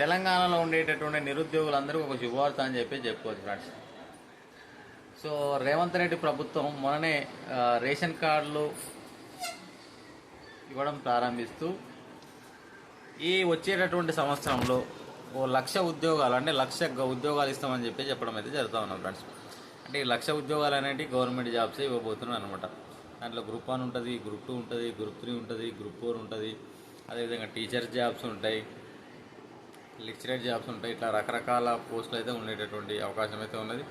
తెలంగాణలో ఉండేటటువంటి నిరుద్యోగులందరికీ ఒక శుభవార్త అని చెప్పి చెప్పుకోవచ్చు ఫ్రెండ్స్. సో రేవంత్ రెడ్డి ప్రభుత్వం మొన్ననే రేషన్ కార్డులు ఇవ్వడం ప్రారంభిస్తూ ఈ వచ్చేటటువంటి సంవత్సరంలో ఓ లక్ష ఉద్యోగాలు అంటే లక్ష ఉద్యోగాలు ఇస్తామని చెప్పి చెప్పడం అయితే జరుగుతూ ఉన్నాం ఫ్రెండ్స్. అంటే ఈ లక్ష ఉద్యోగాలు అనేవి గవర్నమెంట్ జాబ్స్ ఇవ్వబోతున్నారు అనమాట దాంట్లో గ్రూప్ వన్ ఉంటుంది గ్రూప్ టూ ఉంటుంది గ్రూప్ త్రీ ఉంటుంది గ్రూప్ ఫోర్ ఉంటుంది. అదేవిధంగా టీచర్స్ జాబ్స్ ఉంటాయి. లెక్చరర్ జాబ్స్ ఉంటాయి. ఇట్లా రకరకాల పోస్టులు అయితే ఉండేటటువంటి అవకాశం అయితే ఉన్నది.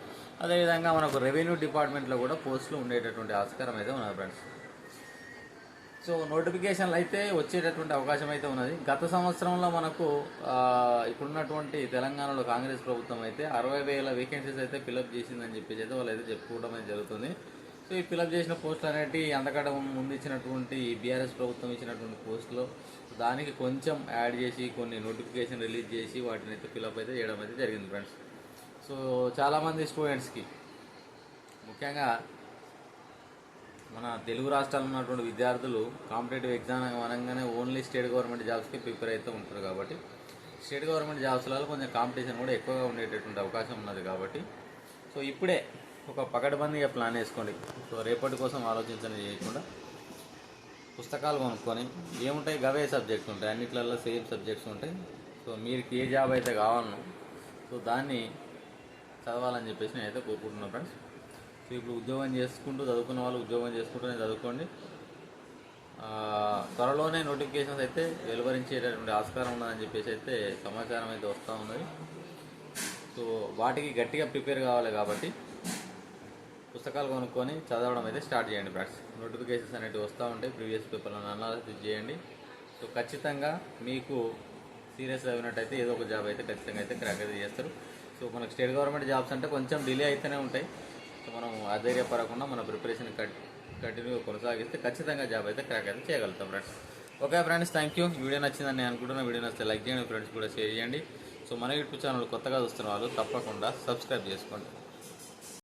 అదేవిధంగా మనకు రెవెన్యూ డిపార్ట్మెంట్లో కూడా పోస్టులు ఉండేటటువంటి ఆస్కారం అయితే ఉన్నది ఫ్రెండ్స్. సో నోటిఫికేషన్లు అయితే వచ్చేటటువంటి అవకాశం అయితే ఉన్నది. గత సంవత్సరంలో మనకు ఇప్పుడున్నటువంటి తెలంగాణలో కాంగ్రెస్ ప్రభుత్వం అయితే అరవై వేల వేకెన్సీస్ అయితే ఫిలప్ చేసిందని చెప్పేసి అయితే వాళ్ళు అయితే చెప్పుకోవడం అయితే జరుగుతుంది. సో ఈ ఫిలప్ చేసిన పోస్టులు అనేవి అంతకంటే ముందు ఇచ్చినటువంటి బీఆర్ఎస్ ప్రభుత్వం ఇచ్చినటువంటి పోస్టులో. దానికి కొంచెం యాడ్ చేసి కొన్ని నోటిఫికేషన్ రిలీజ్ చేసి వాటిని అయితే ఫిలప్ అయితే చేయడం అయితే జరిగింది ఫ్రెండ్స్. సో చాలామంది స్టూడెంట్స్కి ముఖ్యంగా మన తెలుగు రాష్ట్రాల్లో ఉన్నటువంటి విద్యార్థులు కాంపిటేటివ్ ఎగ్జామ్ అనగానే ఓన్లీ స్టేట్ గవర్నమెంట్ జాబ్స్కి ప్రిపేర్ అయితే ఉంటారు కాబట్టి స్టేట్ గవర్నమెంట్ జాబ్స్లలో కొంచెం కాంపిటీషన్ కూడా ఎక్కువగా ఉండేటటువంటి అవకాశం ఉన్నది కాబట్టి. సో ఇప్పుడే ఒక పకడ్బందీగా ప్లాన్ వేసుకోండి. సో రేపటి కోసం ఆలోచించని చేయకుండా. పుస్తకాలు కొనుక్కొని ఏముంటాయి? గవే సబ్జెక్ట్స్ ఉంటాయి. అన్నిట్లలో సేమ్ సబ్జెక్ట్స్ ఉంటాయి. సో మీరు ఏ జాబ్ అయితే కావాలను సో దాన్ని చదవాలని చెప్పేసి నేనైతే కోరుకుంటున్నాను ఫ్రెండ్స్. సో ఇప్పుడు ఉద్యోగం చేసుకుంటూ చదువుకున్న వాళ్ళు ఉద్యోగం చేసుకుంటూనే చదువుకోండి. త్వరలోనే నోటిఫికేషన్స్ అయితే వెలువరించేటటువంటి ఆస్కారం ఉన్నదని చెప్పేసి అయితే సమాచారం అయితే వస్తూ ఉన్నది. సో వాటికి గట్టిగా ప్రిపేర్ కావాలి కాబట్టి పుస్తకాలు కొనుక్కొని చదవడం అయితే స్టార్ట్ చేయండి ఫ్రెండ్స్. నోటిఫికేషన్స్ అనేవి వస్తూ ఉంటాయి. ప్రీవియస్ పేపర్లను అనాలిసిస్ చేయండి. సో ఖచ్చితంగా మీకు సీరియస్ అయినట్టయితే ఏదో ఒక జాబ్ అయితే ఖచ్చితంగా అయితే క్రాక్ అయితే చేస్తారు. సో మనకు స్టేట్ గవర్నమెంట్ జాబ్స్ అంటే కొంచెం డిలే అయితేనే ఉంటాయి. సో మనం అధైర్యపడకుండా మన ప్రిపరేషన్ కట్ కంటిన్యూ కొనసాగిస్తే ఖచ్చితంగా జాబ్ అయితే క్రాక్ అయితే చేయగలుగుతాం friends. Okay friends thank you video నచ్చిందని నేను అనుకుంటున్నా. వీడియో నచ్చితే లైక్ చేయండి. ఫ్రెండ్స్ కూడా షేర్ చేయండి. సో మన యూట్యూబ్ ఛానల్ కొత్తగా చూస్తున్న వాళ్ళు తప్పకుండా సబ్స్క్రైబ్ చేసుకోండి.